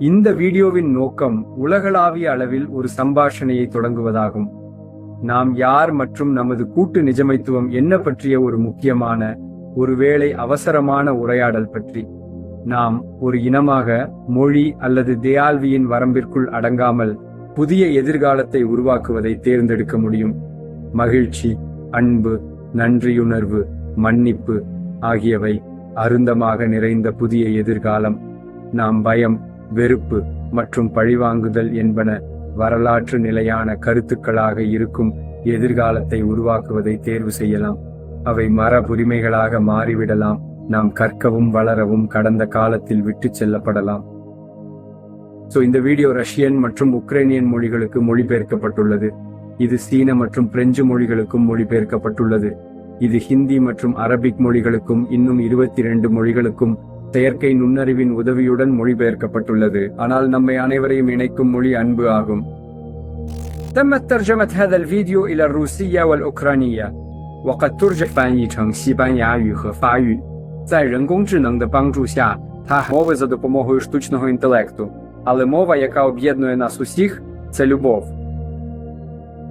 இந்த வீடியோவின் நோக்கம் உலகளாவிய அளவில் ஒரு சம்பாஷணையை தொடங்குவதாகும். நாம் யார் மற்றும் நமது கூட்டு நிஜமைத்துவம் என்ன பற்றிய ஒரு முக்கியமான ஒருவேளை அவசரமான உரையாடல் பற்றி. நாம் ஒரு இனமாக மொழி அல்லது தியால்வியின் வரம்பிற்குள் அடங்காமல் புதிய எதிர்காலத்தை உருவாக்குவதை தேர்ந்தெடுக்க முடியும். மகிழ்ச்சி அன்பு நன்றியுணர்வு மன்னிப்பு ஆகியவை அருந்தமாக நிறைந்த புதிய எதிர்காலம். நாம் பயம் வெறுப்பு மற்றும் பழிவாங்குதல் என்பன வரலாற்று நிலையான கருத்துக்களாக இருக்கும் எதிர்காலத்தை உருவாக்குவதை தேர்வு செய்யலாம். அவை மரபுரிமைகளாக மாறிவிடலாம். நாம் கற்கவும் வளரவும் கடந்த காலத்தில் விட்டு செல்லப்படலாம். சோ இந்த வீடியோ ரஷ்யன் மற்றும் உக்ரைனியன் மொழிகளுக்கு மொழிபெயர்க்கப்பட்டுள்ளது. இது சீன மற்றும் பிரெஞ்சு மொழிகளுக்கும் மொழிபெயர்க்கப்பட்டுள்ளது. இது ஹிந்தி மற்றும் அரபிக் மொழிகளுக்கும் இன்னும் இருபத்தி இரண்டு மொழிகளுக்கும் செயற்கை நுண்ணறிவின் உதவியுடன் மொழிபெயர்க்கப்பட்டுள்ளது ஆனால் நம்மை அனைவரையும் இணைக்கும் மொழி அன்பு ஆகும் تمت ترجمة هذا الفيديو إلى الروسية والأوكرانية وقد ترجم 翻译成西班牙语和法语。在人工智能的帮助下, та мови за допомогою штучного інтелекту. Але мова, яка об'єднує нас усіх, це любов.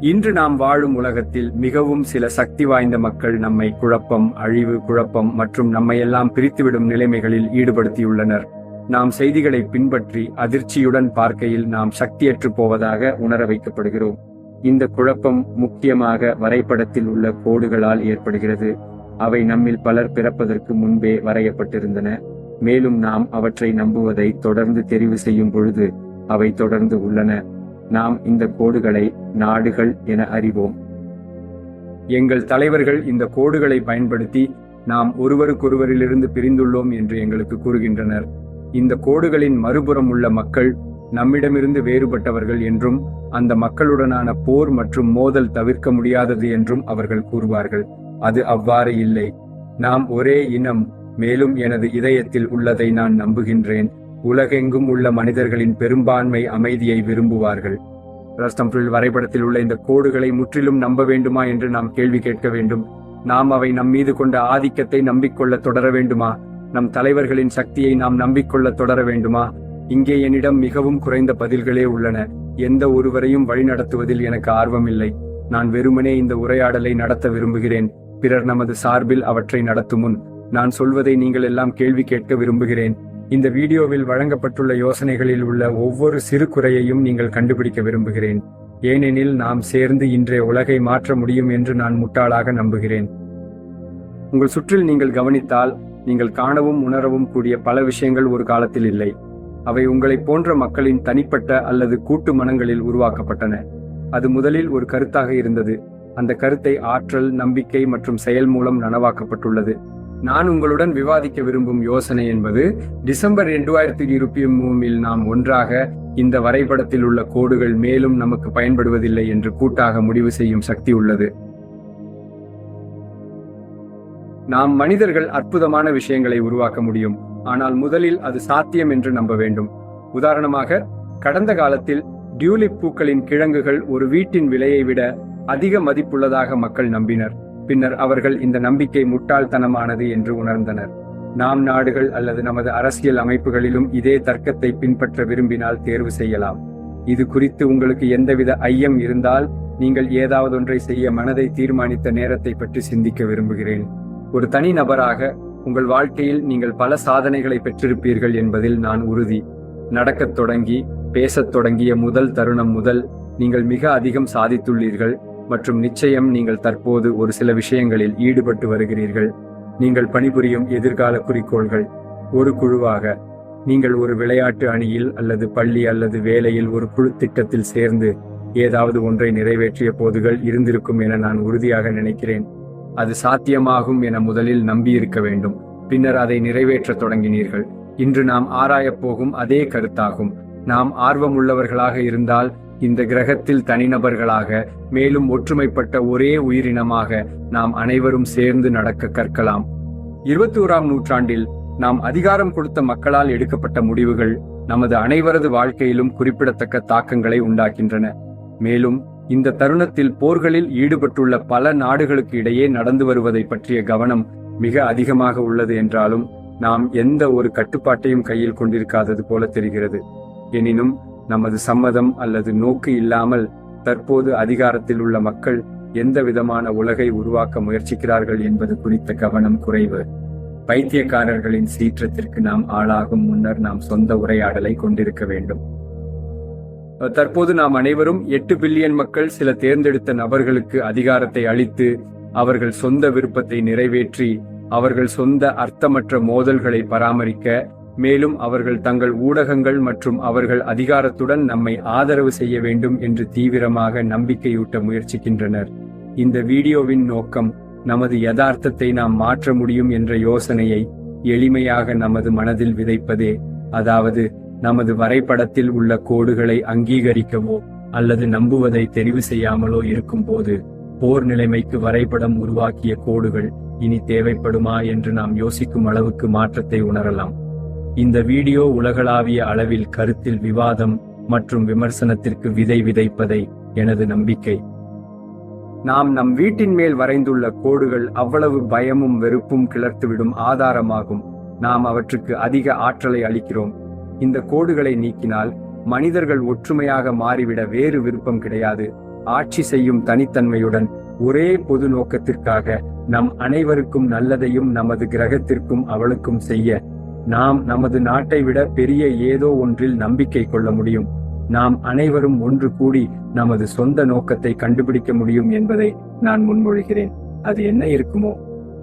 இன்று நாம் வாழும் உலகத்தில் மிகவும் சில சக்தி வாய்ந்த மக்கள் நம்மை குழப்பம் அழிவு குழப்பம் மற்றும் நம்மையெல்லாம் பிரித்துவிடும் நிலைமைகளில் ஈடுபடுத்தியுள்ளனர். நாம் செய்திகளை பின்பற்றி அதிர்ச்சியுடன் பார்க்கையில் நாம் சக்தியற்று போவதாக உணர வைக்கப்படுகிறோம். இந்த குழப்பம் முக்கியமாக வரைபடத்தில் உள்ள கோடுகளால் ஏற்படுகிறது. அவை நம்மில் பலர் பிறப்பதற்கு முன்பே வரையப்பட்டிருந்தன. மேலும் நாம் அவற்றை நம்புவதை தொடர்ந்து தெரிவு செய்யும் பொழுது அவை தொடர்ந்து உள்ளன. நாம் இந்த கோடுகளை நாடுகள் என அறிவோம். எங்கள் தலைவர்கள் இந்த கோடுகளை பயன்படுத்தி நாம் ஒருவருக்கொருவரிலிருந்து பிரிந்துள்ளோம் என்று எங்களுக்கு கூறுகின்றனர். இந்த கோடுகளின் மறுபுறம் உள்ள மக்கள் நம்மிடமிருந்து வேறுபட்டவர்கள் என்றும் அந்த மக்களுடனான போர் மற்றும் மோதல் தவிர்க்க முடியாதது என்றும் அவர்கள் கூறுவார்கள். அது அவ்வாறு இல்லை. நாம் ஒரே இனம் மேலும் எனது இதயத்தில் உள்ளதை நான் நம்புகின்றேன். உலகெங்கும் உள்ள மனிதர்களின் பெரும்பான்மை அமைதியை விரும்புவார்கள். ரஸ்தம்புல் வரைபடத்தில் உள்ள இந்த கோடுகளை முற்றிலும் நம்ப வேண்டுமா என்று நாம் கேள்வி கேட்க வேண்டும். நாம் அவை நம் மீது கொண்ட ஆதிக்கத்தை நம்பிக்கொள்ள தொடர வேண்டுமா? நம் தலைவர்களின் சக்தியை நாம் நம்பிக்கொள்ள தொடர வேண்டுமா? இங்கே என்னிடம் மிகவும் குறைந்த பதில்களே உள்ளன. எந்த ஒருவரையும் வழிநடத்துவதில் எனக்கு ஆர்வமில்லை நான் வெறுமனே இந்த உரையாடலை நடத்த விரும்புகிறேன். பிறர் நமது சார்பில் அவற்றை நடத்தும் முன் நான் சொல்வதை நீங்கள் எல்லாம் கேள்வி கேட்க விரும்புகிறேன். இந்த வீடியோவில் வழங்கப்பட்டுள்ள யோசனைகளில் உள்ள ஒவ்வொரு சிறு குறையையும் நீங்கள் கண்டுபிடிக்க விரும்புகிறேன். ஏனெனில் நாம் சேர்ந்து இன்றைய உலகை மாற்ற முடியும் என்று நான் முட்டாளாக நம்புகிறேன். உங்கள் சுற்றில் நீங்கள் கவனித்தால் நீங்கள் காணவும் உணரவும் கூடிய பல விஷயங்கள் ஒரு காலத்தில் இல்லை. அவை உங்களை போன்ற மக்களின் தனிப்பட்ட அல்லது கூட்டு மனங்களில் உருவாக்கப்பட்டன. அது முதலில் ஒரு கருத்தாக இருந்தது. அந்த கருத்தை ஆற்றல் நம்பிக்கை மற்றும் செயல் மூலம் நனவாக்கப்பட்டுள்ளது. நான் உங்களுடன் விவாதிக்க விரும்பும் யோசனை என்பது டிசம்பர் இரண்டாயிரத்தி இருபத்தி மூணில் நாம் ஒன்றாக இந்த வரைபடத்தில் உள்ள கோடுகள் மேலும் நமக்கு பயன்படுவதில்லை என்று கூட்டாக முடிவு செய்யும் சக்தி உள்ளது. நாம் மனிதர்கள் அற்புதமான விஷயங்களை உருவாக்க முடியும். ஆனால் முதலில் அது சாத்தியம் என்று நம்ப வேண்டும். உதாரணமாக கடந்த காலத்தில் டியூலிப் பூக்களின் கிழங்குகள் ஒரு வீட்டின் விலையை விட அதிக மதிப்புள்ளதாக மக்கள் நம்பினர். பின்னர் அவர்கள் இந்த நம்பிக்கை முட்டாள்தனமானது என்று உணர்ந்தனர். நாம் நாடுகள் அல்லது நமது அரசியல் அமைப்புகளிலும் இதே தர்க்கத்தை பின்பற்ற விரும்பினால் தேர்வு செய்யலாம். இது குறித்து உங்களுக்கு எந்தவித ஐயம் இருந்தால் நீங்கள் ஏதாவது ஒன்றை செய்ய மனதை தீர்மானித்த நேரத்தை பற்றி சிந்திக்க விரும்புகிறேன். ஒரு தனி நபராக உங்கள் வாழ்க்கையில் நீங்கள் பல சாதனைகளை பெற்றிருப்பீர்கள் என்பதில் நான் உறுதி. நடக்கத் தொடங்கி பேசத் தொடங்கிய முதல் தருணம் முதல் நீங்கள் மிக அதிகம் சாதித்துள்ளீர்கள் மற்றும் நிச்சயம் நீங்கள் தற்போது ஒரு சில விஷயங்களில் ஈடுபட்டு வருகிறீர்கள். நீங்கள் பணிபுரியும் எதிர்கால குறிக்கோள்கள். ஒரு குழுவாக நீங்கள் ஒரு விளையாட்டு அணியில் அல்லது பள்ளி அல்லது வேலையில் ஒரு குழு திட்டத்தில் சேர்ந்து ஏதாவது ஒன்றை நிறைவேற்றிய போதுகள் இருந்திருக்கும் என நான் உறுதியாக நினைக்கிறேன். அது சாத்தியமாகும் என முதலில் நம்பியிருக்க வேண்டும். பின்னர் அதை நிறைவேற்ற தொடங்கினீர்கள். இன்று நாம் ஆராயப் போகும் அதே கருத்தாகும். நாம் ஆர்வமுள்ளவர்களாக இருந்தால் இந்த கிரகத்தில் தனிநபர்களாக மேலும் ஒற்றுமைப்பட்ட ஒரே உயிரினமாக நாம் அனைவரும் சேர்ந்து நடக்க கற்கலாம். இருபத்தி ஓராம் நூற்றாண்டில் நாம் அதிகாரம் கொடுத்த மக்களால் எடுக்கப்பட்ட முடிவுகள் நமது அனைவரது வாழ்க்கையிலும் குறிப்பிடத்தக்க தாக்கங்களை உண்டாக்கின்றன. மேலும் இந்த தருணத்தில் போர்களில் ஈடுபட்டுள்ள பல நாடுகளுக்கு இடையே நடந்து வருவதை பற்றிய கவனம் மிக அதிகமாக உள்ளது என்றாலும் நாம் எந்த ஒரு கட்டுப்பாட்டையும் கையில் கொண்டிருக்காதது போல தெரிகிறது. எனினும் நமது சம்மதம் அல்லது நோக்கு இல்லாமல் தற்போது அதிகாரத்தில் உள்ள மக்கள் எந்த விதமான உலகை உருவாக்க முயற்சிக்கிறார்கள் என்பது குறித்த கவனம் குறைவு. பைத்தியக்காரர்களின் சீற்றத்திற்கு நாம் ஆளாகும் முன்னர் நாம் சொந்த உரையாடலை கொண்டிருக்க வேண்டும். தற்போது நாம் அனைவரும் எட்டு பில்லியன் மக்கள் சில தேர்ந்தெடுத்த நபர்களுக்கு அதிகாரத்தை அளித்து அவர்கள் சொந்த விருப்பத்தை நிறைவேற்றி அவர்கள் சொந்த அர்த்தமற்ற மோதல்களை பராமரிக்க மேலும் அவர்கள் தங்கள் ஊடகங்கள் மற்றும் அவர்கள் அதிகாரத்துடன் நம்மை ஆதரவு செய்ய வேண்டும் என்று தீவிரமாக நம்பிக்கையூட்ட முயற்சிக்கின்றனர். இந்த வீடியோவின் நோக்கம் நமது யதார்த்தத்தை நாம் மாற்ற முடியும் என்ற யோசனையை எளிமையாக நமது மனதில் விதைப்பதே. அதாவது நமது வரைபடத்தில் உள்ள கோடுகளை அங்கீகரிக்கவோ அல்லது நம்புவதை தெரிவு செய்யாமலோ இருக்கும்போது போர் நிலைமைக்கு வரைபடம் உருவாக்கிய கோடுகள் இனி தேவைப்படுமா என்று நாம் யோசிக்கும் அளவுக்கு மாற்றத்தை உணரலாம். இந்த வீடியோ உலகளாவிய அளவில் கருத்தில் விவாதம் மற்றும் விமர்சனத்திற்கு விதை விதைப்பதை எனது நம்பிக்கை. நாம் நம் வீட்டின் மேல் வரைந்துள்ள கோடுகள் அவ்வளவு பயமும் வெறுப்பும் கிளர்த்துவிடும் ஆதாரமாகும். நாம் அவற்றுக்கு அதிக ஆற்றலை அளிக்கிறோம். இந்த கோடுகளை நீக்கினால் மனிதர்கள் ஒற்றுமையாக மாறிவிட வேறு விருப்பம் கிடையாது. ஆட்சி செய்யும் தனித்தன்மையுடன் ஒரே பொது நோக்கத்திற்காக நம் அனைவருக்கும் நல்லதையும் நமது கிரகத்திற்கும் அவளுக்கும் செய்ய நாம் நமது நாட்டை விட பெரிய ஏதோ ஒன்றில் நம்பிக்கை கொள்ள முடியும். நாம் அனைவரும் ஒன்று கூடி நமது சொந்த நோக்கத்தை கண்டுபிடிக்க முடியும் என்பதை நான் முன்மொழிகிறேன். அது என்ன இருக்குமோ?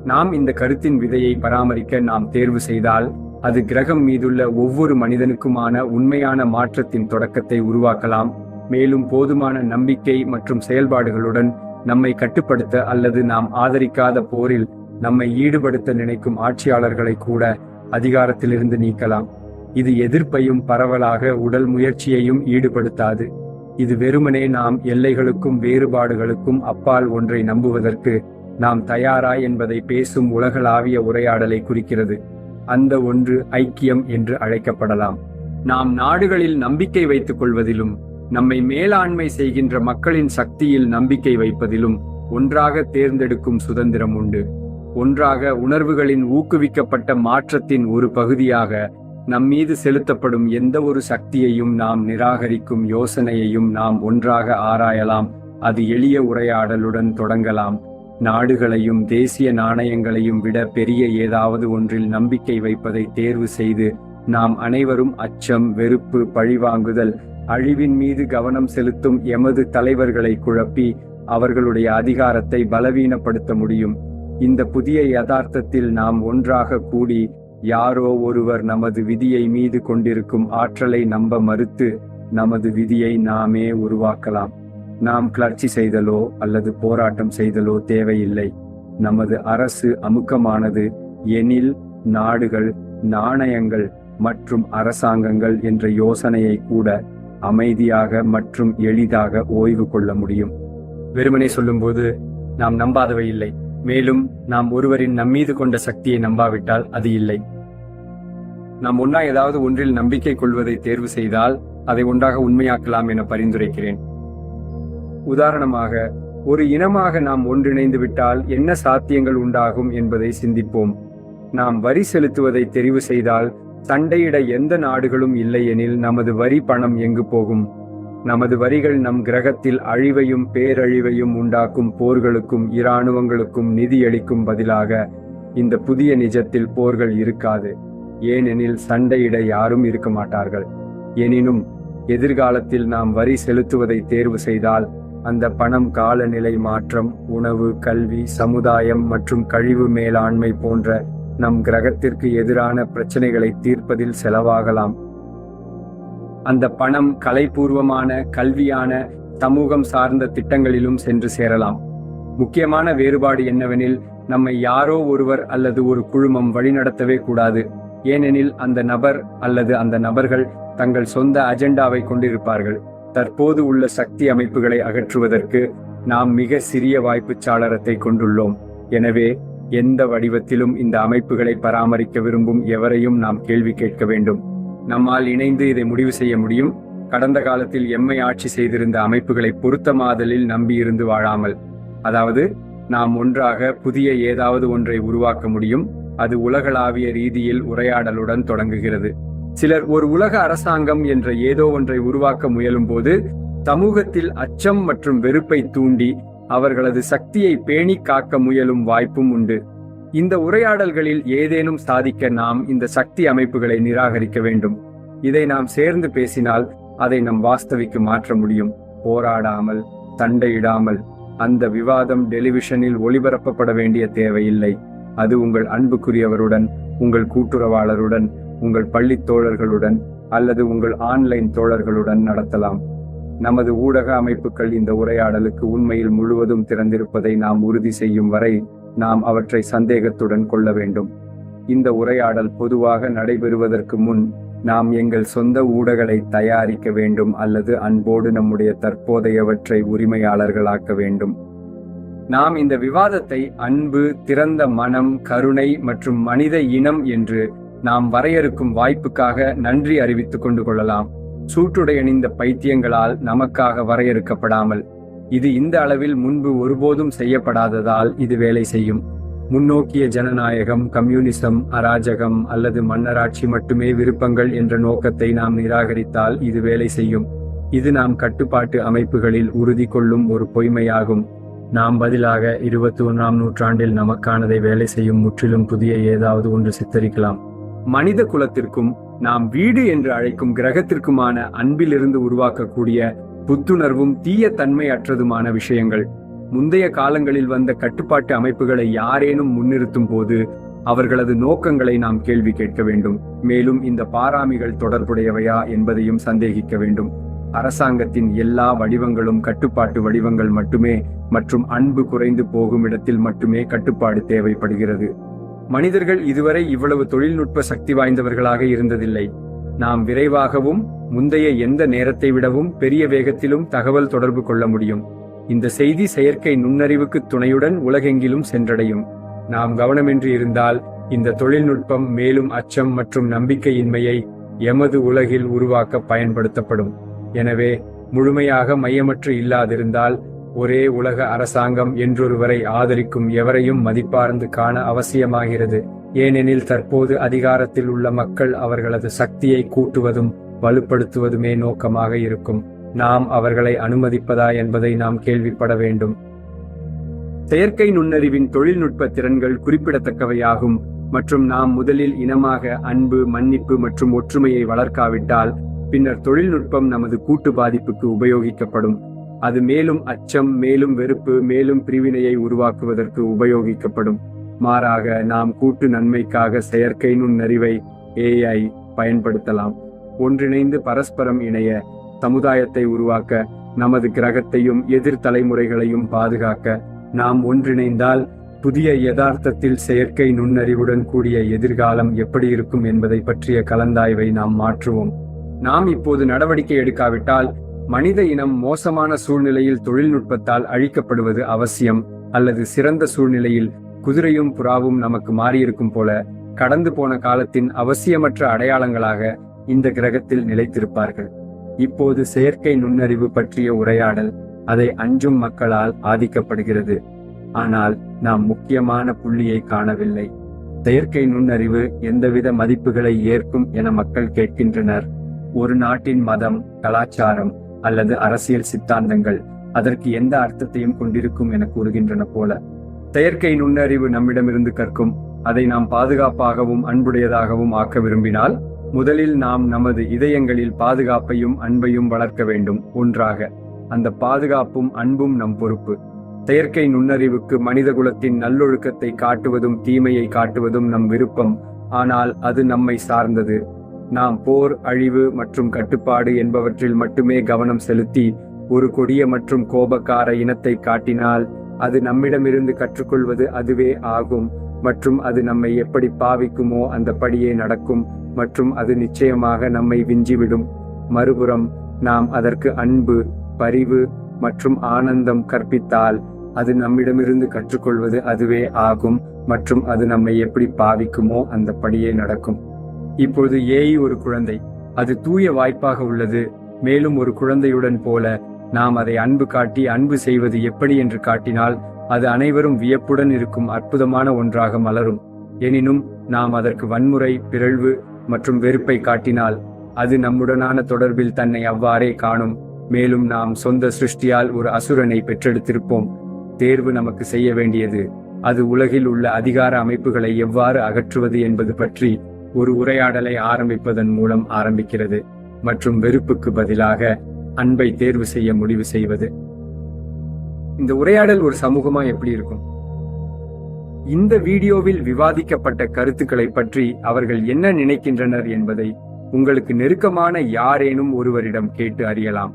நாம் இந்த கருத்தின் விதையை பராமரிக்க நாம் தேர்வு செய்தால் அது கிரகம் மீதுள்ள ஒவ்வொரு மனிதனுக்குமான உண்மையான மாற்றத்தின் தொடக்கத்தை உருவாக்கலாம். மேலும் போதுமான நம்பிக்கை மற்றும் செயல்பாடுகளுடன் நம்மை கட்டுப்படுத்த அல்லது நாம் ஆதரிக்காத போரில் நம்மை ஈடுபடுத்த நினைக்கும் ஆட்சியாளர்களை கூட அதிகாரத்திலிருந்து நீக்கலாம். இது எதிர்ப்பையும் பரவலாக உடல் முயற்சியையும் ஈடுபடுத்தாது. இது வெறுமனே நாம் எல்லைகளுக்கும் வேறுபாடுகளுக்கும் அப்பால் ஒன்றை நம்புவதற்கு நாம் தயாரா என்பதை பேசும் உலகளாவிய உரையாடலை குறிக்கிறது. அந்த ஒன்று ஐக்கியம் என்று அழைக்கப்படலாம். நாம் நாடுகளில் நம்பிக்கை வைத்துக் கொள்வதிலும் நம்மை மேலாண்மை செய்கின்ற மக்களின் சக்தியில் நம்பிக்கை வைப்பதிலும் ஒன்றாக தேர்ந்தெடுக்கும் சுதந்திரம் உண்டு. ஒன்றாக உணர்வுகளின் ஊக்குவிக்கப்பட்ட மாற்றத்தின் ஒரு பகுதியாக நம்மீது செலுத்தப்படும் எந்த ஒரு சக்தியையும் நாம் நிராகரிக்கும் யோசனையையும் நாம் ஒன்றாக ஆராயலாம். அது எளிய உரையாடலுடன் தொடங்கலாம். நாடுகளையும் தேசிய நாணயங்களையும் விட பெரிய ஏதாவது ஒன்றில் நம்பிக்கை வைப்பதை தேர்வு செய்து நாம் அனைவரும் அச்சம் வெறுப்பு பழிவாங்குதல் அழிவின் மீது கவனம் செலுத்தும் எமது தலைவர்களை குழப்பி அவர்களுடைய அதிகாரத்தை பலவீனப்படுத்த முடியும். இந்த புதிய யதார்த்தத்தில் நாம் ஒன்றாக கூடி யாரோ ஒருவர் நமது விதியை மீது கொண்டிருக்கும் ஆற்றலை நம்ப மறுத்து நமது விதியை நாமே உருவாக்கலாம். நாம் கிளர்ச்சி செய்தலோ அல்லது போராட்டம் செய்தலோ தேவையில்லை. நமது அரசு அமுக்கமானது எனில் நாடுகள் நாணயங்கள் மற்றும் அரசாங்கங்கள் என்ற யோசனையை கூட அமைதியாக மற்றும் எளிதாக ஓய்வு கொள்ள முடியும். வெறுமனே சொல்லும்போது நாம் நம்பாதவை இல்லை. மேலும் நாம் ஒருவரின் நம்மீது கொண்ட சக்தியை நம்பாவிட்டால் அது இல்லை. நாம் ஒன்றா ஏதாவது ஒன்றில் நம்பிக்கை கொள்வதை தேர்வு செய்தால் அதை ஒன்றாக உண்மையாக்கலாம் என பரிந்துரைக்கிறேன். உதாரணமாக ஒரு இனமாக நாம் ஒன்றிணைந்து விட்டால் என்ன சாத்தியங்கள் உண்டாகும் என்பதை சிந்திப்போம். நாம் வரி செலுத்துவதை தெரிவு செய்தால் சண்டையிட எந்த நாடுகளும் இல்லை எனில் நமது வரி பணம் எங்கு போகும்? நமது வரிகள் நம் கிரகத்தில் அழிவையும் பேரழிவையும் உண்டாக்கும் போர்களுக்கும் இராணுவங்களுக்கும் நிதியளிக்கும் பதிலாக இந்த புதிய நிஜத்தில் போர்கள் இருக்காது. ஏனெனில் சண்டையிட யாரும் இருக்க மாட்டார்கள். எனினும் எதிர்காலத்தில் நாம் வரி செலுத்துவதை தேர்வு செய்தால் அந்த பணம் காலநிலை மாற்றம் உணவு கல்வி சமுதாயம் மற்றும் கழிவு மேலாண்மை போன்ற நம் கிரகத்திற்கு எதிரான பிரச்சனைகளை தீர்ப்பதில் செலவாகலாம். அந்த பணம் கலைபூர்வமான கல்வியான சமூகம் சார்ந்த திட்டங்களிலும் சென்று சேரலாம். முக்கியமான வேறுபாடு என்னவெனில் நம்மை யாரோ ஒருவர் அல்லது ஒரு குழுமம் வழிநடத்தவே கூடாது. ஏனெனில் அந்த நபர் அல்லது அந்த நபர்கள் தங்கள் சொந்த அஜெண்டாவை கொண்டிருப்பார்கள். தற்போது உள்ள சக்தி அமைப்புகளை அகற்றுவதற்கு நாம் மிக சிறிய வாய்ப்புச் சாளரத்தை கொண்டுள்ளோம். எனவே எந்த வடிவத்திலும் இந்த அமைப்புகளை பராமரிக்க விரும்பும் எவரையும் நாம் கேள்வி கேட்க வேண்டும். நம்மால் இணைந்து இதை முடிவு செய்ய முடியும். கடந்த காலத்தில் எம்மை ஆட்சி செய்திருந்த அமைப்புகளை பொருத்தமாதலில் நம்பியிருந்து வாழாமல் அதாவது நாம் ஒன்றாக புதிய ஏதாவது ஒன்றை உருவாக்க முடியும். அது உலகளாவிய ரீதியில் உரையாடலுடன் தொடங்குகிறது. சிலர் ஒரு உலக அரசாங்கம் என்ற ஏதோ ஒன்றை உருவாக்க முயலும் போது சமூகத்தில் அச்சம் மற்றும் வெறுப்பை தூண்டி அவர்களது சக்தியை பேணி காக்க முயலும் வாய்ப்பும் உண்டு. இந்த உரையாடல்களில் ஏதேனும் சாதிக்க நாம் இந்த சக்தி அமைப்புகளை நிராகரிக்க வேண்டும். இதை நாம் சேர்ந்து பேசினால் அதை நம் வாஸ்தவிக்கு மாற்ற முடியும். போராடாமல் சண்டையிடாமல் அந்த விவாதம் டெலிவிஷனில் ஒளிபரப்பப்பட வேண்டிய தேவையில்லை. அது உங்கள் அன்புக்குரியவருடன் உங்கள் கூட்டுறவாளருடன் உங்கள் பள்ளி தோழர்களுடன் அல்லது உங்கள் ஆன்லைன் தோழர்களுடன் நடத்தலாம். நமது ஊடக அமைப்புகள் இந்த உரையாடலுக்கு உண்மையில் முழுவதும் திறந்திருப்பதை நாம் உறுதி செய்யும் வரை நாம் அவற்றை சந்தேகத்துடன் கொள்ள வேண்டும். இந்த உரையாடல் பொதுவாக நடைபெறுவதற்கு முன் நாம் எங்கள் சொந்த ஊடகளை தயாரிக்க வேண்டும் அல்லது அன்போடு நம்முடைய தற்போதையவற்றை உரிமையாளர்களாக்க வேண்டும். நாம் இந்த விவாதத்தை அன்பு திறந்த மனம் கருணை மற்றும் மனித இனம் என்று நாம் வரையறுக்கும் வாய்ப்புக்காக நன்றி அறிவித்துக் கொண்டு கொள்ளலாம். சூட்டுடையணிந்த பைத்தியங்களால் நமக்காக வரையறுக்கப்படாமல் இது இந்த அளவில் முன்பு ஒருபோதும் செய்யப்படாததால் இது வேலை செய்யும். முன்னோக்கிய ஜனநாயகம் கம்யூனிசம் அராஜகம் அல்லது மன்னராட்சி மட்டுமே விருப்பங்கள் என்ற நோக்கத்தை நாம் நிராகரித்தால் இது வேலை செய்யும். இது நாம் கட்டுப்பாட்டு அமைப்புகளில் உறுதி கொள்ளும் ஒரு பொய்மையாகும். நாம் பதிலாக இருபத்தி ஒன்றாம் நூற்றாண்டில் நமக்கானதை வேலை செய்யும் முற்றிலும் புதிய ஏதாவது ஒன்று சித்தரிக்கலாம். மனித குலத்திற்கும் நாம் வீடு என்று அழைக்கும் கிரகத்திற்குமான அன்பிலிருந்து உருவாக்கக்கூடிய புத்துணர்வும் தீய தன்மை அற்றதுமான விஷயங்கள். முந்தைய காலங்களில் வந்த கட்டுப்பாட்டு அமைப்புகளை யாரேனும் முன்னிறுத்தும் போது அவர்களது நோக்கங்களை நாம் கேள்வி கேட்க வேண்டும். மேலும் இந்த பாராமிகள் தொடர்புடையவையா என்பதையும் சந்தேகிக்க வேண்டும். அரசாங்கத்தின் எல்லா வடிவங்களும் கட்டுப்பாட்டு வடிவங்கள் மட்டுமே மற்றும் அன்பு குறைந்து போகும் இடத்தில் மட்டுமே கட்டுப்பாடு தேவைப்படுகிறது. மனிதர்கள் இதுவரை இவ்வளவு தொழில்நுட்ப சக்தி வாய்ந்தவர்களாக இருந்ததில்லை. நாம் விரைவாகவும் முந்தைய எந்த நேரத்தை விடவும் பெரிய வேகத்திலும் தகவல் தொடர்பு கொள்ள முடியும். இந்த செய்தி செயற்கை நுண்ணறிவுக்கு துணையுடன் உலகெங்கிலும் சென்றடையும். நாம் கவனமின்றி இருந்தால் இந்த தொழில்நுட்பம் மேலும் அச்சம் மற்றும் நம்பிக்கையின்மையை எமது உலகில் உருவாக்க பயன்படுத்தப்படும். எனவே முழுமையாக மையமற்று இல்லாதிருந்தால் ஒரே உலக அரசாங்கம் என்றொருவரை ஆதரிக்கும் எவரையும் மதிப்பார்ந்து காண அவசியமாகிறது. ஏனெனில் தற்போது அதிகாரத்தில் உள்ள மக்கள் அவர்களது சக்தியை கூட்டுவதும் வலுப்படுத்துவதுமே நோக்கமாக இருக்கும். நாம் அவர்களை அனுமதிப்பதா என்பதை நாம் கேள்விப்பட வேண்டும். செயற்கை நுண்ணறிவின் தொழில்நுட்ப திறன்கள் குறிப்பிடத்தக்கவையாகும். மற்றும் நாம் முதலில் இனமாக அன்பு மன்னிப்பு மற்றும் ஒற்றுமையை வளர்க்காவிட்டால் பின்னர் தொழில்நுட்பம் நமது கூட்டு பாதிப்புக்கு உபயோகிக்கப்படும். அது மேலும் அச்சம் மேலும் வெறுப்பு மேலும் பிரிவினையை உருவாக்குவதற்கு உபயோகிக்கப்படும். மாறாக நாம் கூட்டு நன்மைக்காக செயற்கை நுண்ணறிவை ஏஐ பயன்படுத்தலாம். ஒன்றிணைந்து பரஸ்பரம் இணைய சமுதாயத்தை உருவாக்க நமது கிரகத்தையும் எதிர் தலைமுறைகளையும் பாதுகாக்க நாம் ஒன்றிணைந்தால் புதிய யதார்த்தத்தில் செயற்கை நுண்ணறிவுடன் கூடிய எதிர்காலம் எப்படி இருக்கும் என்பதை பற்றிய கலந்தாய்வை நாம் மாற்றுவோம். நாம் இப்போது நடவடிக்கை எடுக்காவிட்டால் மனித இனம் மோசமான சூழ்நிலையில் தொழில்நுட்பத்தால் அழிக்கப்படுவது அவசியம் அல்லது சிறந்த சூழ்நிலையில் குதிரையும் புறாவும் நமக்கு மாறியிருக்கும் போல கடந்து போன காலத்தின் அவசியமற்ற அடையாளங்களாக இந்த கிரகத்தில் நிலைத்திருப்பார்கள். இப்போது செயற்கை நுண்ணறிவு பற்றிய உரையாடல் அதை அஞ்சும் மக்களால் ஆதிக்கப்படுகிறது. ஆனால் நாம் முக்கியமான புள்ளியை காணவில்லை. செயற்கை நுண்ணறிவு எந்தவித மதிப்புகளை ஏற்கும் என மக்கள் கேட்கின்றனர். ஒரு நாட்டின் மதம் கலாச்சாரம் அல்லது அரசியல் சித்தாந்தங்கள் அதற்கு எந்த அர்த்தத்தையும் கொண்டிருக்கும் என கூறுகின்றன போல. செயற்கை நுண்ணறிவு நம்மிடமிருந்து கற்கும் அதை நாம் பாதுகாப்பாகவும் அன்புடையதாகவும் ஆக்க விரும்பினால் முதலில் நாம் நமது இதயங்களில் பாதுகாப்பையும் அன்பையும் வளர்க்க வேண்டும். ஒன்றாக அந்த பாதுகாப்பும் அன்பும் நம் பொறுப்பு. செயற்கை நுண்ணறிவுக்கு மனிதகுலத்தின் நல்லொழுக்கத்தை காட்டுவதும் தீமையை காட்டுவதும் நம் விருப்பம். ஆனால் அது நம்மை சார்ந்தது. நாம் போர் அழிவு மற்றும் கட்டுப்பாடு என்பவற்றில் மட்டுமே கவனம் செலுத்தி ஒரு கொடிய மற்றும் கோபக்கார இனத்தை காட்டினால் அது நம்மிடமிருந்து கற்றுக்கொள்வது அதுவே ஆகும். மற்றும் அது நம்மை எப்படி பாவிக்குமோ அந்த படியே நடக்கும் மற்றும் அது நிச்சயமாக நம்மை விஞ்சிவிடும். மறுபுறம் நாம் அதற்கு அன்பு பரிவு மற்றும் ஆனந்தம் கற்பித்தால் அது நம்மிடமிருந்து கற்றுக்கொள்வது அதுவே ஆகும் மற்றும் அது நம்மை எப்படி பாவிக்குமோ அந்த படியே நடக்கும். இப்போது ஏய் ஒரு குழந்தை. அது தூய வாய்ப்பாக உள்ளது. மேலும் ஒரு குழந்தையுடன் போல நாம் அதை அன்பு காட்டி அன்பு செய்வது எப்படி என்று காட்டினால் அது அனைவரும் வியப்புடன் இருக்கும் அற்புதமான ஒன்றாக மலரும். எனினும் நாம் அதற்கு வன்முறை பிறழ்வு மற்றும் வெறுப்பை காட்டினால் அது நம்முடனான தொடர்பில் தன்னை அவ்வாறே காணும். மேலும் நாம் சொந்த சிருஷ்டியால் ஒரு அசுரனை பெற்றெடுத்திருப்போம். தேர்வு நமக்கு செய்ய வேண்டியது. அது உலகில் உள்ள அதிகார அமைப்புகளை எவ்வாறு அகற்றுவது என்பது பற்றி ஒரு உரையாடலை ஆரம்பிப்பதன் மூலம் ஆரம்பிக்கிறது. மற்றும் வெறுப்புக்கு பதிலாக அன்பை தேர்வு செய்ய முடிவு செய்வது. இந்த உரையாடல் ஒரு சமூகமா எப்படி இருக்கும்? இந்த வீடியோவில் விவாதிக்கப்பட்ட கருத்துக்களை பற்றி அவர்கள் என்ன நினைக்கின்றனர் என்பதை உங்களுக்கு நெருக்கமான யாரேனும் ஒருவரிடம் கேட்டு அறியலாம்.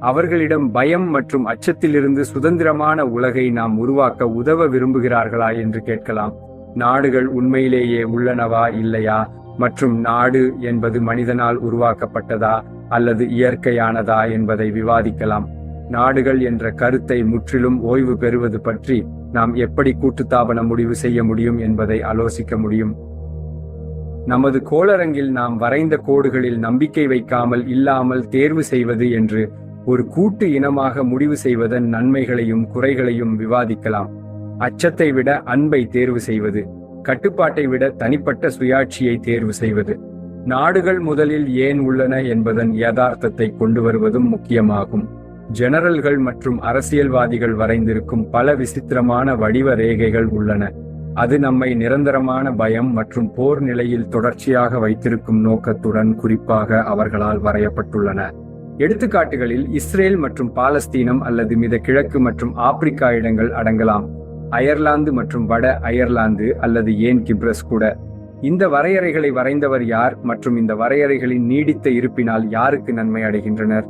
அவர்களிடம் பயம் மற்றும் அச்சத்திலிருந்து சுதந்திரமான உலகை நாம் உருவாக்க உதவ விரும்புகிறார்களா என்று கேட்கலாம். நாடுகள் உண்மையிலேயே உள்ளனவா இல்லையா? மற்றும் நாடு என்பது மனிதனால் உருவாக்கப்பட்டதா அல்லது இயற்கையானதா என்பதை விவாதிக்கலாம். நாடுகள் என்ற கருத்தை முற்றிலும் ஓய்வு பெறுவது பற்றி நாம் எப்படி கூட்டுத்தாபன முடிவு செய்ய முடியும் என்பதை ஆலோசிக்க முடியும். நமது கோளரங்கில் நாம் வரைந்த கோடுகளில் நம்பிக்கை வைக்காமல் இல்லாமல் தேர்வு செய்வது என்று ஒரு கூட்டு இனமாக முடிவு செய்வதன் நன்மைகளையும் குறைகளையும் விவாதிக்கலாம். அச்சத்தை விட அன்பை தேர்வு செய்வது கட்டுப்பாட்டை விட தனிப்பட்ட சுயாட்சியை தேர்வு செய்வது. நாடுகள் முதலில் ஏன் உள்ளன என்பதன் யதார்த்தத்தை கொண்டு வருவதும் முக்கியமாகும். ஜெனரல்கள் மற்றும் அரசியல்வாதிகள் வரைந்திருக்கும் பல விசித்திரமான வடிவ ரேகைகள் உள்ளன. அது நம்மை நிரந்தரமான பயம் மற்றும் போர் நிலையில் தொடர்ச்சியாக வைத்திருக்கும் நோக்கத்துடன் குறிப்பாக அவர்களால் வரையப்பட்டுள்ளன. எடுத்துக்காட்டுகளில் இஸ்ரேல் மற்றும் பாலஸ்தீனம் அல்லது மித கிழக்கு மற்றும் ஆப்பிரிக்கா இடங்கள் அடங்கலாம். அயர்லாந்து மற்றும் வட அயர்லாந்து அல்லது ஏன் கிப்ரஸ் கூட. இந்த வரையறைகளை வரைந்தவர் யார் மற்றும் இந்த வரையறைகளின் நீடித்த இருப்பினால் யாருக்கு நன்மை அடைகின்றனர்?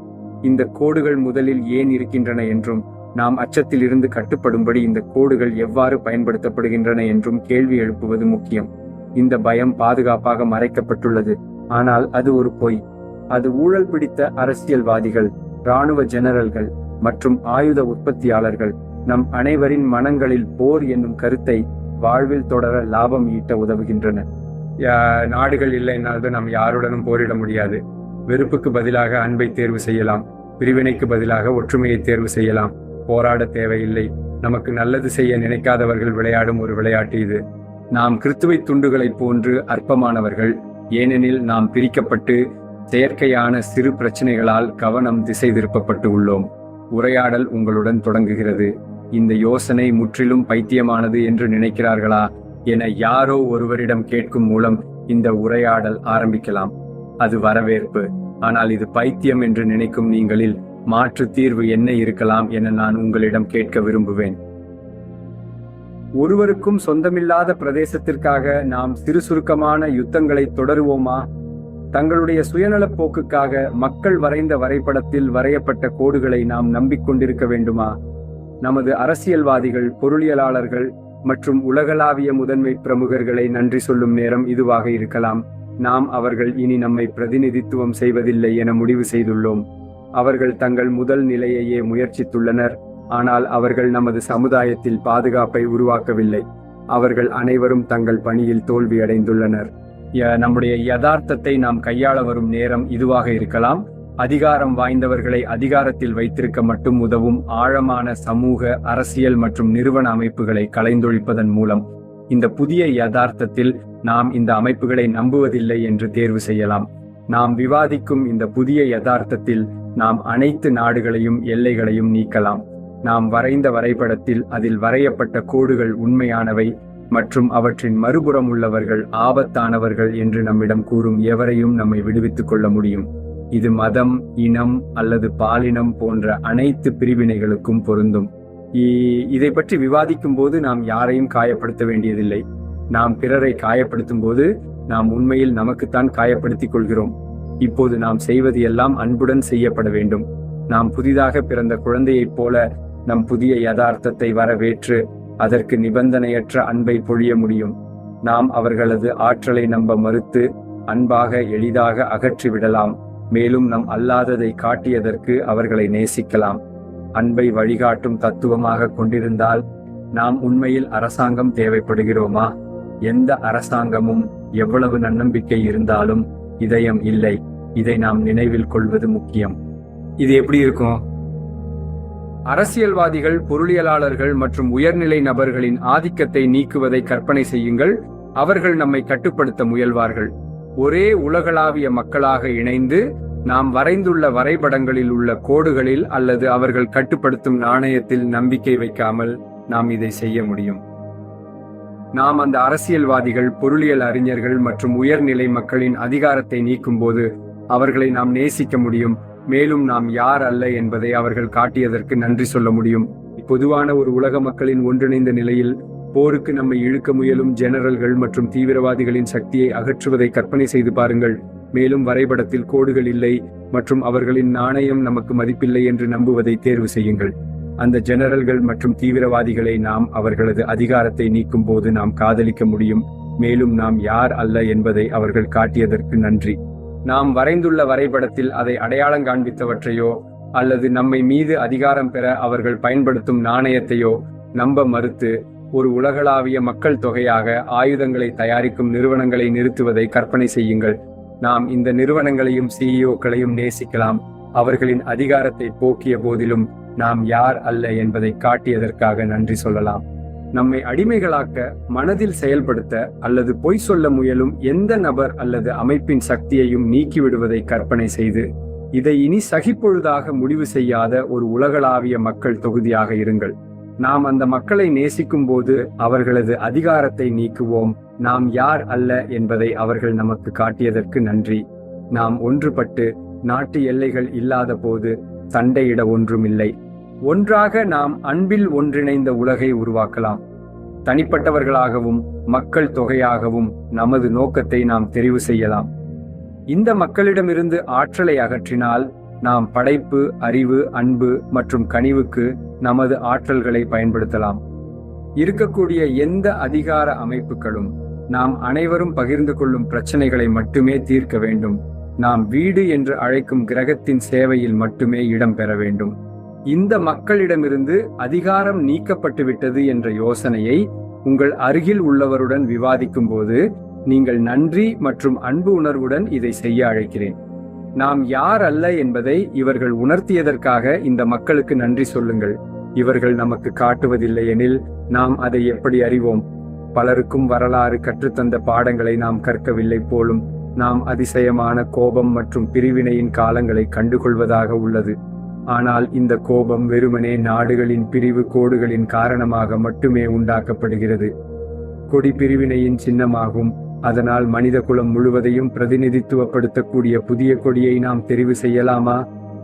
இந்த கோடுகள் முதலில் ஏன் இருக்கின்றன என்றும் நாம் அச்சத்தில் இருந்து கட்டுப்படும்படி இந்த கோடுகள் எவ்வாறு பயன்படுத்தப்படுகின்றன என்றும் கேள்வி எழுப்புவது முக்கியம். இந்த பயம் பாதுகாப்பாக மறைக்கப்பட்டுள்ளது. ஆனால் அது ஒரு பொய். அது ஊழல் பிடித்த அரசியல்வாதிகள் இராணுவ ஜெனரல்கள் மற்றும் ஆயுத உற்பத்தியாளர்கள். நம் அனைவரின் மனங்களில் போர் என்னும் கருத்தை வாழ்வில் தொடர லாபம் ஈட்ட உதவுகின்றன. நாடுகள் நாடுகள் இல்லைனாலும் நாம் யாருடனும் போரிட முடியாது. வெறுப்புக்கு பதிலாக அன்பை தேர்வு செய்யலாம். பிரிவினைக்கு பதிலாக ஒற்றுமையை தேர்வு செய்யலாம். போராட தேவையில்லை. நமக்கு நல்லது செய்ய நினைக்காதவர்கள் விளையாடும் ஒரு விளையாட்டு இது. நாம் கிறித்துவை துண்டுகளைப் போன்று அற்பமானவர்கள். ஏனெனில் நாம் பிரிக்கப்பட்டு செயற்கையான சிறு பிரச்சனைகளால் கவனம் திசை திருப்பப்பட்டு உள்ளோம். உரையாடல் உங்களுடன் தொடங்குகிறது. இந்த யோசனை முற்றிலும் பைத்தியமானது என்று நினைக்கிறார்களா? என யாரோ ஒருவரிடம் கேட்கும் மூலம் இந்த உரையாடல் ஆரம்பிக்கலாம். அது வரவேற்பு. ஆனால் இது பைத்தியம் என்று நினைக்கும் நீங்களில் மாற்று தீர்வு என்ன இருக்கலாம் என நான் உங்களிடம் கேட்க விரும்புவேன். ஒருவருக்கும் சொந்தமில்லாத பிரதேசத்திற்காக நாம் சிறு சுருக்கமான யுத்தங்களை தொடருவோமா? தங்களுடைய சுயநலப் போக்குக்காக மக்கள் வரைந்த வரைபடத்தில் வரையப்பட்ட கோடுகளை நாம் நம்பிக்கொண்டிருக்க வேண்டுமா? நமது அரசியல்வாதிகள் பொருளியலாளர்கள் மற்றும் உலகளாவிய முதன்மை பிரமுகர்களை நன்றி சொல்லும் நேரம் இதுவாக இருக்கலாம். நாம் அவர்கள் இனி நம்மை பிரதிநிதித்துவம் செய்வதில்லை என முடிவு செய்துள்ளோம். அவர்கள் தங்கள் முதல் நிலையையே முயற்சித்துள்ளனர். ஆனால் அவர்கள் நமது சமுதாயத்தில் பாதுகாப்பை உருவாக்கவில்லை. அவர்கள் அனைவரும் தங்கள் பணியில் தோல்வியடைந்துள்ளனர். நம்முடைய யதார்த்தத்தை நாம் கையாள வரும் நேரம் இதுவாக இருக்கலாம். அதிகாரம் வாய்ந்தவர்களை அதிகாரத்தில் வைத்திருக்க மட்டும் உதவும் ஆழமான சமூக அரசியல் மற்றும் நிறுவன அமைப்புகளை கலைந்தொழிப்பதன் மூலம். இந்த புதிய யதார்த்தத்தில் நாம் இந்த அமைப்புகளை நம்புவதில்லை என்று தேர்வு செய்யலாம். நாம் விவாதிக்கும் இந்த புதிய யதார்த்தத்தில் நாம் அனைத்து நாடுகளையும் எல்லைகளையும் நீக்கலாம். நாம் வரைந்த வரைபடத்தில் அதில் வரையப்பட்ட கோடுகள் உண்மையானவை மற்றும் அவற்றின் மறுபுறம் உள்ளவர்கள் ஆபத்தானவர்கள் என்று நம்மிடம் கூறும் எவரையும் நம்மை விடுவித்துக் கொள்ள முடியும். இது மதம் இனம் அல்லது பாலினம் போன்ற அனைத்து பிரிவினைகளுக்கும் பொருந்தும். இதை பற்றி விவாதிக்கும் போது நாம் யாரையும் காயப்படுத்த வேண்டியதில்லை. நாம் பிறரை காயப்படுத்தும் போது நாம் உண்மையில் நமக்குத்தான் காயப்படுத்திக் கொள்கிறோம். இப்போது நாம் செய்வது எல்லாம் அன்புடன் செய்யப்பட வேண்டும். நாம் புதிதாக பிறந்த குழந்தையைப் போல நம் புதிய யதார்த்தத்தை வரவேற்று அதற்கு நிபந்தனையற்ற அன்பை பொழிய முடியும். நாம் அவர்களது ஆற்றலை நம்ப மறுத்து அன்பாக எளிதாக அகற்றிவிடலாம் மேலும் நம் அல்லாததை காட்டியதற்கு அவர்களை நேசிக்கலாம். அன்பை வழிகாட்டும் தத்துவமாக கொண்டிருந்தால் நாம் உண்மையில் அரசாங்கம் தேவைப்படுகிறோமா? எந்த அரசாங்கமும் எவ்வளவு நன்னம்பிக்கை இருந்தாலும் இதயம் இல்லை. இதை நாம் நினைவில் கொள்வது முக்கியம். இது எப்படி இருக்கும்? அரசியல்வாதிகள் பொருளியலாளர்கள் மற்றும் உயர்நிலை நபர்களின் ஆதிக்கத்தை நீக்குவதை கற்பனை செய்யுங்கள். அவர்கள் நம்மை கட்டுப்படுத்த முயல்வார்கள். ஒரே உலகளாவிய மக்களாக இணைந்து நாம் வரைந்துள்ள வரைபடங்களில் உள்ள கோடுகளில் அல்லது அவர்கள் கட்டுப்படுத்தும் நாணயத்தில் நம்பிக்கை வைக்காமல் நாம் இதை செய்ய முடியும். நாம் அந்த அரசியல்வாதிகள் பொருளியல் அறிஞர்கள் மற்றும் உயர்நிலை மக்களின் அதிகாரத்தை நீக்கும்போது அவர்களை நாம் நேசிக்க முடியும். மேலும் நாம் யார் அல்ல என்பதை அவர்கள் காட்டியதற்கு நன்றி சொல்ல முடியும். பொதுவான ஒரு உலக மக்களின் ஒன்றிணைந்த நிலையில் போருக்கு நம்மை இழுக்க முயலும் ஜெனரல்கள் மற்றும் தீவிரவாதிகளின் சக்தியை அகற்றுவதை கற்பனை செய்து பாருங்கள். மேலும் வரைபடத்தில் கோடுகள் இல்லை மற்றும் அவர்களின் நாணயம் நமக்கு மதிப்பில்லை என்று நம்புவதை தேர்வு செய்யுங்கள். அந்த ஜெனரல்கள் மற்றும் தீவிரவாதிகளை நாம் அவர்களது அதிகாரத்தை நீக்கும் போது நாம் காதலிக்க முடியும். மேலும் நாம் யார் அல்ல என்பதை அவர்கள் காட்டியதற்கு நன்றி. நாம் வரைந்துள்ள வரைபடத்தில் அதை அடையாளம் காண்பித்தவற்றையோ அல்லது நம்மை மீது அதிகாரம் பெற அவர்கள் பயன்படுத்தும் நாணயத்தையோ நம்ப மறுத்து ஒரு உலகளாவிய மக்கள் தொகையாக ஆயுதங்களை தயாரிக்கும் நிறுவனங்களை நிறுத்துவதை கற்பனை செய்யுங்கள். நாம் இந்த நிறுவனங்களையும் சிஇஓக்களையும் நேசிக்கலாம். அவர்களின் அதிகாரத்தை போக்கிய போதிலும் நாம் யார் அல்ல என்பதை காட்டியதற்காக நன்றி சொல்லலாம். நம்மை அடிமைகளாக்க மனதில் செயல்படுத்த அல்லது பொய் சொல்ல முயலும் எந்த நபர் அல்லது அமைப்பின் சக்தியையும் நீக்கிவிடுவதை கற்பனை செய்து இதை இனி சகிப்பொழுதாக முடிவு செய்யாத ஒரு உலகளாவிய மக்கள் தொகுதியாக இருங்கள். நாம் அந்த மக்களை நேசிக்கும் போது அவர்களது அதிகாரத்தை நீக்குவோம். நாம் யார் அல்ல என்பதை அவர்கள் நமக்கு காட்டியதற்கு நன்றி. நாம் ஒன்றுபட்டு நாட்டு எல்லைகள் இல்லாத போது சண்டையிட ஒன்றுமில்லை. ஒன்றாக நாம் அன்பில் ஒன்றிணைந்த உலகை உருவாக்கலாம். தனிப்பட்டவர்களாகவும் மக்கள் தொகையாகவும் நமது நோக்கத்தை நாம் தெரிவு செய்யலாம். இந்த மக்களிடமிருந்து ஆற்றலை அகற்றினால் நாம் படைப்பு அறிவு அன்பு மற்றும் கனிவுக்கு நமது ஆற்றல்களை பயன்படுத்தலாம். இருக்கக்கூடிய எந்த அதிகார அமைப்புகளும் நாம் அனைவரும் பகிர்ந்து கொள்ளும் பிரச்சனைகளை மட்டுமே தீர்க்க வேண்டும். நாம் வீடு என்று அழைக்கும் கிரகத்தின் சேவையில் மட்டுமே இடம் பெற வேண்டும். இந்த மக்களிடமிருந்து அதிகாரம் நீக்கப்பட்டுவிட்டது என்ற யோசனையை உங்கள் அருகில் உள்ளவருடன் விவாதிக்கும் போது நீங்கள் நன்றி மற்றும் அன்பு உணர்வுடன் இதை செய்ய அழைக்கிறேன். நாம் யார் அல்ல என்பதை இவர்கள் உணர்த்தியதற்காக இந்த மக்களுக்கு நன்றி சொல்லுங்கள். இவர்கள் நமக்கு காட்டுவதில்லை எனில் நாம் அதை எப்படி அறிவோம்? பலருக்கும் வரலாறு கற்றுத்தந்த பாடங்களை நாம் கற்கவில்லை போலும் நாம் அதிசயமான கோபம் மற்றும் பிரிவினையின் காலங்களை கண்டுகொள்வதாக உள்ளது. ஆனால் இந்த கோபம் வெறுமனே நாடுகளின் பிரிவு கோடுகளின் காரணமாக மட்டுமே உண்டாக்கப்படுகிறது. கொடி பிரிவினையின் சின்னமாகும் அதனால் மனித குலம் முழுவதையும் பிரதிநிதித்துவப்படுத்தக்கூடிய புதிய கொடியை நாம் தெரிவு செய்யலாமா?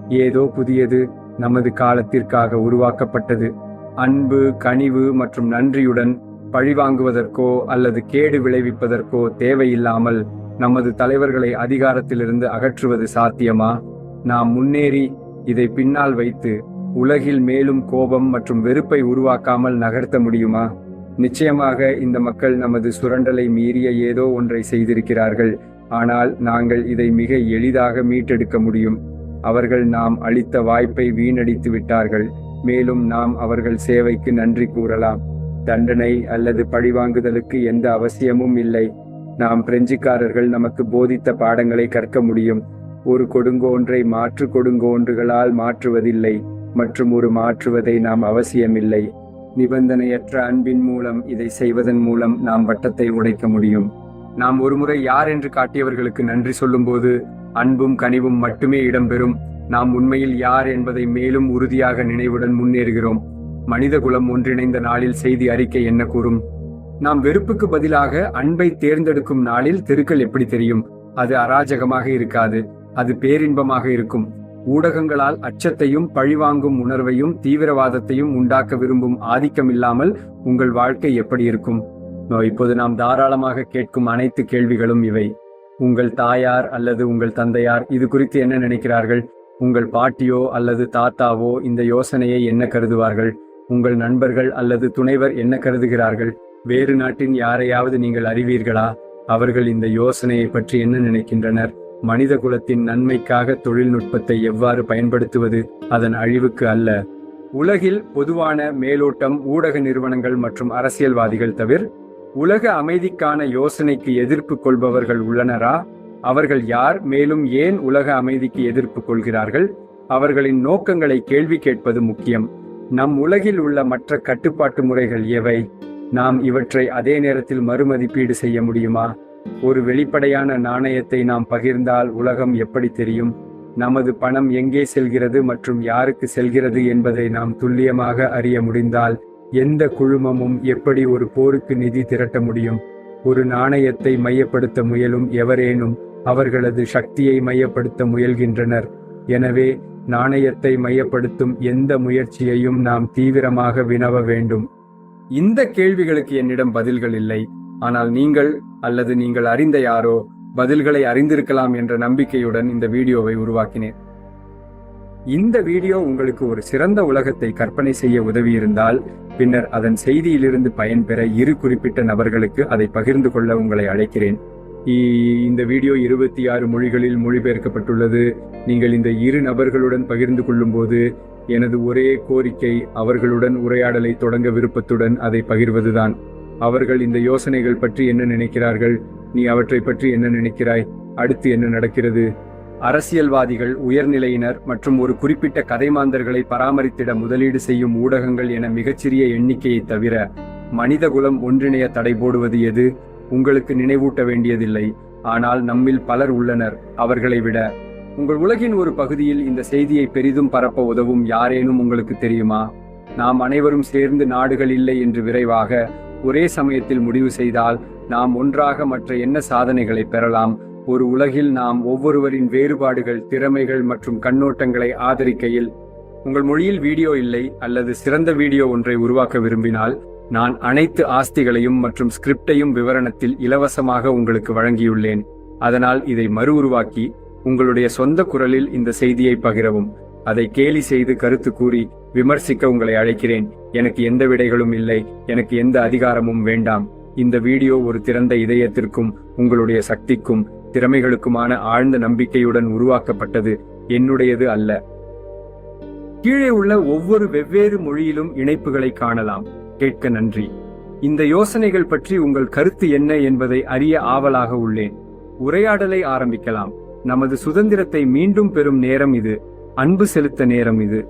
ஏதோ புதியது நமது காலத்திற்காக உருவாக்கப்பட்டது. அன்பு கனிவு மற்றும் நன்றியுடன் பழிவாங்குவதற்கோ அல்லது கேடு விளைவிப்பதற்கோ தேவையில்லாமல் நமது தலைவர்களை அதிகாரத்திலிருந்து அகற்றுவது சாத்தியமா? நாம் முன்னேறி இதை பின்னால் வைத்து உலகில் மேலும் கோபம் மற்றும் வெறுப்பை உருவாக்காமல் நகர்த்த முடியுமா? நிச்சயமாக இந்த மக்கள் நமது சுரண்டலை மீறிய ஏதோ ஒன்றை செய்திருக்கிறார்கள். ஆனால் நாங்கள் இதை மிக எளிதாக மீட்டெடுக்க முடியும். அவர்கள் நாம் அளித்த வாய்ப்பை வீணடித்து விட்டார்கள். மேலும் நாம் அவர்கள் சேவைக்கு நன்றி கூறலாம். தண்டனை அல்லது பழிவாங்குதலுக்கு எந்த அவசியமும் இல்லை. நாம் பிரெஞ்சுக்காரர்கள் நமக்கு போதித்த பாடங்களை கற்க முடியும். ஒரு கொடுங்கோன்றை மாற்று கொடுங்கோன்றுகளால் மாற்றுவதில்லை மற்றும் ஒரு மாற்றுவதை நாம் அவசியமில்லை. நிபந்தனையற்ற அன்பின் மூலம் இதை செய்வதன் மூலம் நாம் வட்டத்தை உடைக்க முடியும். நாம் ஒருமுறை யார் என்று காட்டியவர்களுக்கு நன்றி சொல்லும்போது அன்பும் கனிவும் மட்டுமே இடம்பெறும். நாம் உண்மையில் யார் என்பதை மேலும் உறுதியாக நினைவுடன் முன்னேறுகிறோம். மனித குலம் ஒன்றிணைந்த நாளில் செய்தி அறிக்கை என்ன கூறும்? நாம் வெறுப்புக்கு பதிலாக அன்பை தேர்ந்தெடுக்கும் நாளில் தெருக்கள் எப்படி தெரியும்? அது அராஜகமாக இருக்காது. அது பேரின்பமாக இருக்கும். ஊடகங்களால் அச்சத்தையும் பழிவாங்கும் உணர்வையும் தீவிரவாதத்தையும் உண்டாக்க விரும்பும் ஆதிக்கம் இல்லாமல் உங்கள் வாழ்க்கை எப்படி இருக்கும்? இப்போது நாம் தாராளமாக கேட்கும் அனைத்து கேள்விகளும் இவை. உங்கள் தாயார் அல்லது உங்கள் தந்தையார் இது குறித்து என்ன நினைக்கிறார்கள்? உங்கள் பாட்டியோ அல்லது தாத்தாவோ இந்த யோசனையை என்ன கருதுவார்கள்? உங்கள் நண்பர்கள் அல்லது துணைவர் என்ன கருதுகிறார்கள்? வேறு நாட்டின் யாரையாவது நீங்கள் அறிவீர்களா? அவர்கள் இந்த யோசனையை பற்றி என்ன நினைக்கின்றனர்? மனித குலத்தின் நன்மைக்காக தொழில்நுட்பத்தை எவ்வாறு பயன்படுத்துவது? அதன் அழிவுக்கு அல்ல. உலகில் பொதுவான மேலோட்டம் ஊடக நிறுவனங்கள் மற்றும் அரசியல்வாதிகள் தவிர உலக அமைதிக்கான யோசனைக்கு எதிர்ப்பு கொள்பவர்கள் உள்ளனரா? அவர்கள் யார்? மேலும் ஏன் உலக அமைதிக்கு எதிர்ப்பு கொள்கிறார்கள்? அவர்களின் நோக்கங்களை கேள்வி கேட்பது முக்கியம். நம் உலகில் உள்ள மற்ற கட்டுப்பாட்டு முறைகள் எவை? நாம் இவற்றை அதே நேரத்தில் மறுமதிப்பீடு செய்ய முடியுமா? ஒரு வெளிப்படையான நாணயத்தை நாம் பகிர்ந்தால் உலகம் எப்படி தெரியும்? நமது பணம் எங்கே செல்கிறது மற்றும் யாருக்கு செல்கிறது என்பதை நாம் துல்லியமாக அறிய முடிந்தால் எந்த குழுமமும் எப்படி ஒரு போருக்கு நிதி திரட்ட முடியும்? ஒரு நாணயத்தை மையப்படுத்த முயலும் எவரேனும் அவர்களது சக்தியை மையப்படுத்த முயல்கின்றனர். எனவே நாணயத்தை மையப்படுத்தும் எந்த முயற்சியையும் நாம் தீவிரமாக வினவ வேண்டும். இந்த கேள்விகளுக்கு என்னிடம் பதில்கள் இல்லை. ஆனால் நீங்கள் அல்லது நீங்கள் அறிந்த யாரோ பதில்களை அறிந்திருக்கலாம் என்ற நம்பிக்கையுடன் இந்த வீடியோவை உருவாக்கினேன். இந்த வீடியோ உங்களுக்கு ஒரு சிறந்த உலகத்தை கற்பனை செய்ய உதவியிருந்தால் பின்னர் அதன் செய்தியிலிருந்து பயன்பெற இரு குறிப்பிட்ட நபர்களுக்கு அதை பகிர்ந்து கொள்ள உங்களை அழைக்கிறேன். இந்த வீடியோ இருபத்தி ஆறு மொழிகளில் மொழிபெயர்க்கப்பட்டுள்ளது. நீங்கள் இந்த இரு நபர்களுடன் பகிர்ந்து கொள்ளும்போது எனது ஒரே கோரிக்கை அவர்களுடன் உரையாடலை தொடங்க விருப்பத்துடன் அதை பகிர்வதுதான். அவர்கள் இந்த யோசனைகள் பற்றி என்ன நினைக்கிறார்கள்? நீ அவற்றை பற்றி என்ன நினைக்கிறாய்? அடுத்து என்ன நடக்கிறது? அரசியல்வாதிகள் உயர்நிலையினர் மற்றும் ஒரு குறிப்பிட்ட கதைமாந்தர்களை பராமரித்திட முதலீடு செய்யும் ஊடகங்கள் என மிகச்சிறிய எண்ணிக்கையை தவிர மனிதகுலம் ஒன்றிணைய தடை போடுவது எது? உங்களுக்கு நினைவூட்ட வேண்டியதில்லை. ஆனால் நம்மில் பலர் உள்ளனர். அவர்களை விட உங்கள் உலகின் ஒரு பகுதியில் இந்த செய்தியை பெரிதும் பரப்ப உதவும் யாரேனும் உங்களுக்கு தெரியுமா? நாம் அனைவரும் சேர்ந்து நாடுகள் இல்லை என்று விரைவாக ஒரே சமயத்தில் முடிவு செய்தால் நாம் ஒன்றாக மற்ற என்ன சாதனைகளை பெறலாம்? ஒரு உலகில் நாம் ஒவ்வொருவரின் வேறுபாடுகள் திறமைகள் மற்றும் கண்ணோட்டங்களை ஆதரிக்கையில் உங்கள் மொழியில் வீடியோ இல்லை அல்லது சிறந்த வீடியோ ஒன்றை உருவாக்க விரும்பினால் நான் அனைத்து ஆஸ்திகளையும் மற்றும் ஸ்கிரிப்டையும் விவரணத்தில் இலவசமாக உங்களுக்கு வழங்கியுள்ளேன். அதனால் இதை மறு உருவாக்கி உங்களுடைய சொந்த குரலில் இந்த செய்தியை பகிரவும். அதை கேலி செய்து கருத்து கூறி விமர்சிக்க உங்களை அழைக்கிறேன். எனக்கு எந்த விடைகளும் இல்லை. எனக்கு எந்த அதிகாரமும் வேண்டாம். இந்த வீடியோ ஒரு திறந்த இதயத்திற்கும் உங்களுடைய சக்திக்கும் திறமைகளுக்குமான ஆழ்ந்த நம்பிக்கையுடன் உருவாக்கப்பட்டது. என்னுடையது அல்ல. கீழே உள்ள ஒவ்வொரு வெவ்வேறு மொழியிலும் இணைப்புகளை காணலாம். கேட்க நன்றி. இந்த யோசனைகள் பற்றி உங்கள் கருத்து என்ன என்பதை அறிய ஆவலாக உள்ளேன். உரையாடலை ஆரம்பிக்கலாம். நமது சுதந்திரத்தை மீண்டும் பெறும் நேரம் இது. அன்பு செலுத்த நேரம் இது.